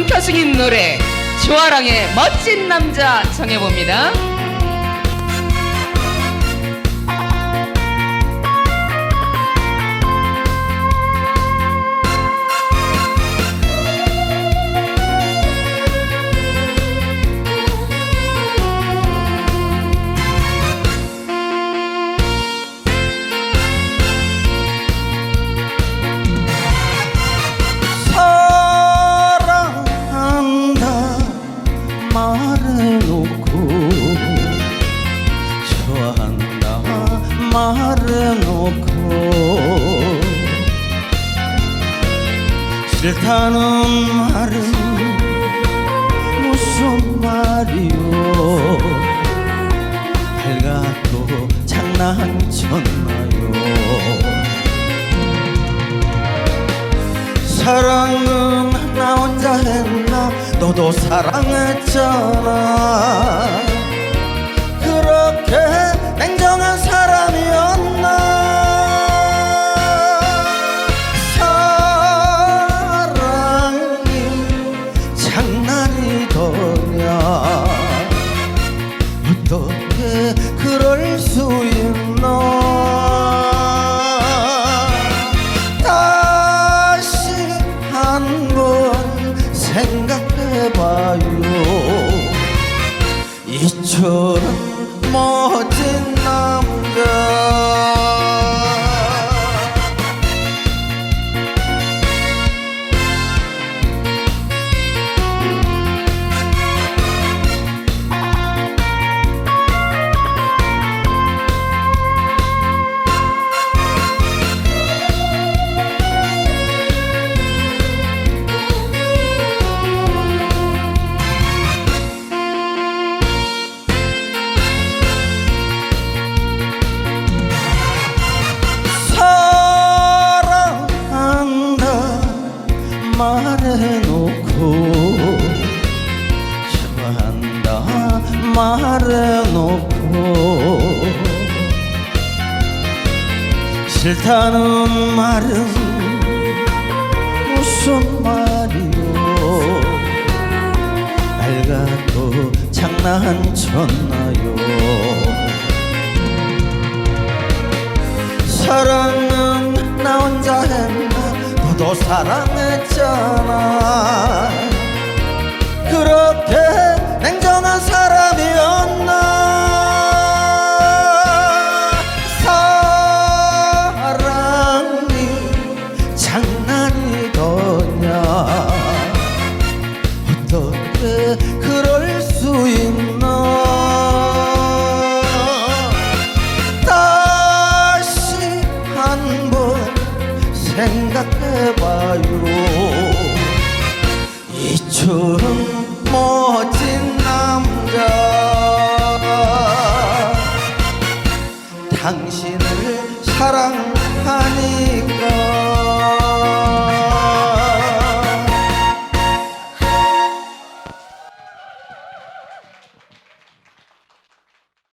방타승인 노래 조아랑의 멋진 남자 정해봅니다. 한다 말해놓고 싫다는 말은 무슨 말이요 밝아도 장난쳤나요? 사랑은 나 혼자 했나? 너도 사랑했잖아 봐요. 이처럼 멋진 말해놓고 좋아한다. 말해놓고 싫다는 말은 무슨 말이요? 낡아도 장난쳤나요? 사랑은 너도 사랑했잖아. 그렇게 냉정한 사람이었나? 사랑이 장난이더냐? 어떻게 그럴 수 있나 가요 이처럼 멋진 남자 당신을 사랑하니까